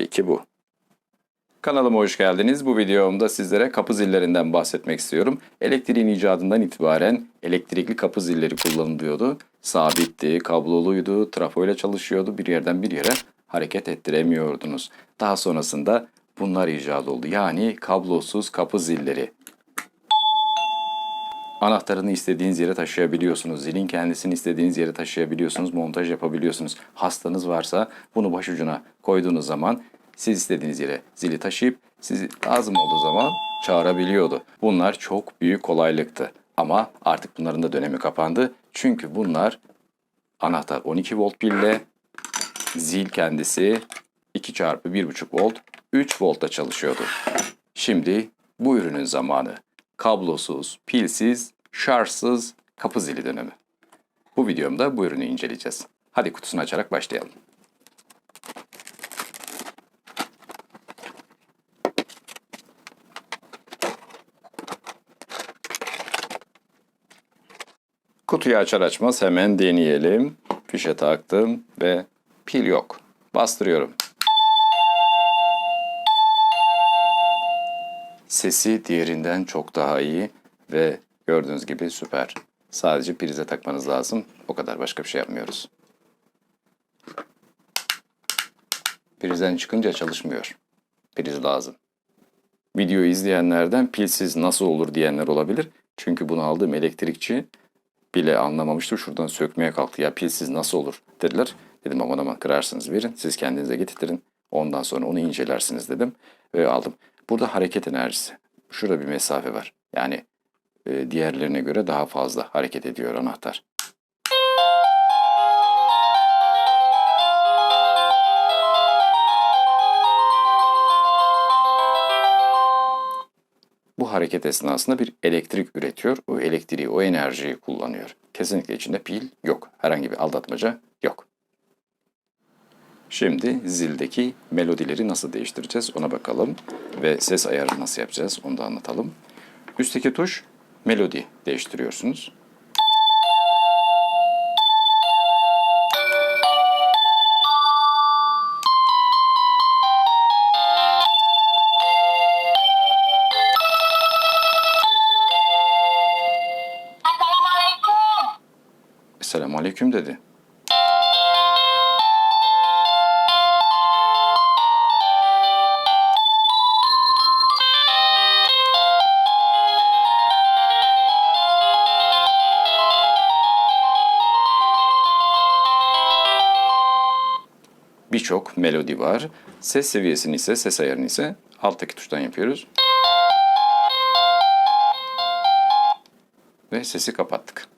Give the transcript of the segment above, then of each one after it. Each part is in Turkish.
Tabii ki bu. Kanalıma hoş geldiniz. Bu videomda sizlere kapı zillerinden bahsetmek istiyorum. Elektriğin icadından itibaren elektrikli kapı zilleri kullanılıyordu. Sabitti, kabloluydu, trafoyla çalışıyordu. Bir yerden bir yere hareket ettiremiyordunuz. Daha sonrasında bunlar icat oldu. Yani kablosuz kapı zilleri. Anahtarını istediğiniz yere taşıyabiliyorsunuz. Zilin kendisini istediğiniz yere taşıyabiliyorsunuz. Montaj yapabiliyorsunuz. Hastanız varsa bunu başucuna koyduğunuz zaman siz istediğiniz yere zili taşıyıp sizi lazım olduğu zaman çağırabiliyordu. Bunlar çok büyük kolaylıktı. Ama artık bunların da dönemi kapandı. Çünkü bunlar anahtar 12 volt pille, zil kendisi 2 çarpı 1,5 volt, 3 voltta çalışıyordu. Şimdi bu ürünün zamanı. Kablosuz, pilsiz, şarjsız kapı zili dönemi. Bu videomda bu ürünü inceleyeceğiz. Hadi kutusunu açarak başlayalım. Kutuyu açar açmaz hemen deneyelim. Fişe taktım ve pil yok. Bastırıyorum. Sesi diğerinden çok daha iyi ve gördüğünüz gibi süper. Sadece prize takmanız lazım. O kadar başka bir şey yapmıyoruz. Prizden çıkınca çalışmıyor. Priz lazım. Videoyu izleyenlerden pilsiz nasıl olur diyenler olabilir. Çünkü bunu aldığım elektrikçi bile anlamamıştı. Şuradan sökmeye kalktı. Ya pilsiz nasıl olur dediler. Dedim aman aman kırarsınız verin. Siz kendinize getirin. Ondan sonra onu incelersiniz dedim. Ve aldım. Burada hareket enerjisi. Şurada bir mesafe var. Yani e, diğerlerine göre daha fazla hareket ediyor anahtar. Bu hareket esnasında bir elektrik üretiyor. O elektriği, o enerjiyi kullanıyor. Kesinlikle içinde pil yok. Herhangi bir aldatmaca yok. Şimdi zildeki melodileri nasıl değiştireceğiz ona bakalım. Ve ses ayarını nasıl yapacağız onu da anlatalım. Üstteki tuş melodi değiştiriyorsunuz. Esselamu Aleyküm dedi. Birçok melodi var. Ses seviyesini ise, ses ayarını ise alttaki tuştan yapıyoruz. Ve sesi kapattık.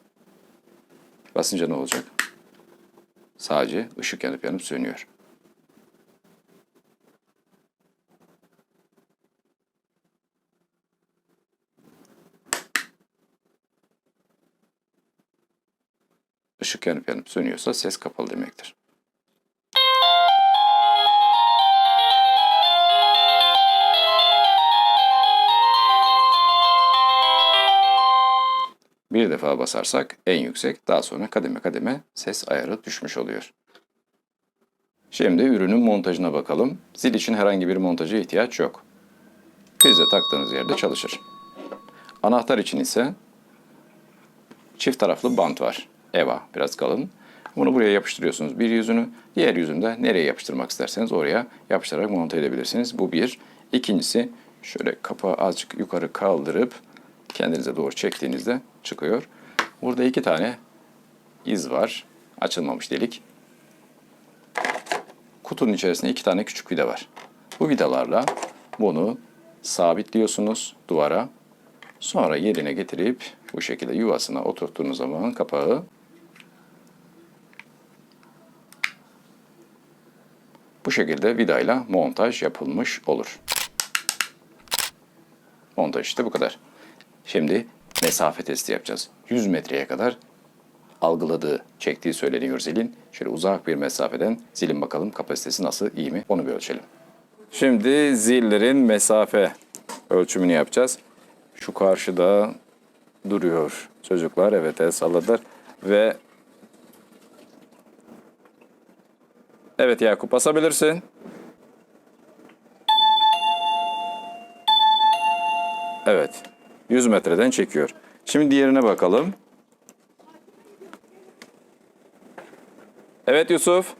Basınca ne olacak? Sadece ışık yanıp yanıp sönüyor. Işık yanıp yanıp sönüyorsa ses kapalı demektir. Bir defa basarsak en yüksek, daha sonra kademe kademe ses ayarı düşmüş oluyor. Şimdi ürünün montajına bakalım. Zil için herhangi bir montaja ihtiyaç yok. Prize taktığınız yerde çalışır. Anahtar için ise çift taraflı bant var. EVA biraz kalın. Bunu buraya yapıştırıyorsunuz bir yüzünü. Diğer yüzünü de nereye yapıştırmak isterseniz oraya yapıştırarak monte edebilirsiniz. Bu bir. İkincisi şöyle kapağı azıcık yukarı kaldırıp kendinize doğru çektiğinizde çıkıyor. Burada iki tane iz var. Açılmamış delik. Kutunun içerisinde iki tane küçük vida var. Bu vidalarla bunu sabitliyorsunuz duvara. Sonra yerine getirip bu şekilde yuvasına oturttuğunuz zaman kapağı bu şekilde vidayla montaj yapılmış olur. Montaj işte bu kadar. Şimdi mesafe testi yapacağız. 100 metreye kadar algıladığı, çektiği söyleniyor zilin. Şöyle uzak bir mesafeden zilin bakalım kapasitesi nasıl, iyi mi? Onu bir ölçelim. Şimdi zillerin mesafe ölçümünü yapacağız. Şu karşıda duruyor çocuklar. Evet el salladılar. Ve Evet Yakup basabilirsin. Evet. 100 metreden çekiyor. Şimdi diğerine bakalım. Evet Yusuf.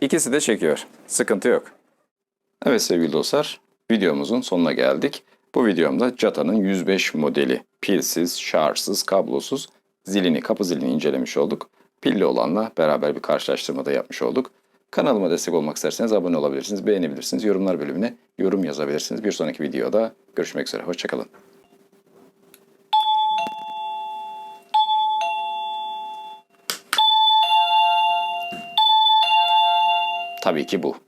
İkisi de çekiyor. Sıkıntı yok. Evet sevgili dostlar, videomuzun sonuna geldik. Bu videomda Cata'nın 105 modeli pilsiz, şarjsız, kablosuz zilini, kapı zilini incelemiş olduk. Pilli olanla beraber bir karşılaştırma da yapmış olduk. Kanalıma destek olmak isterseniz abone olabilirsiniz, beğenebilirsiniz. Yorumlar bölümüne yorum yazabilirsiniz. Bir sonraki videoda görüşmek üzere. Hoşçakalın. Tabii ki bu.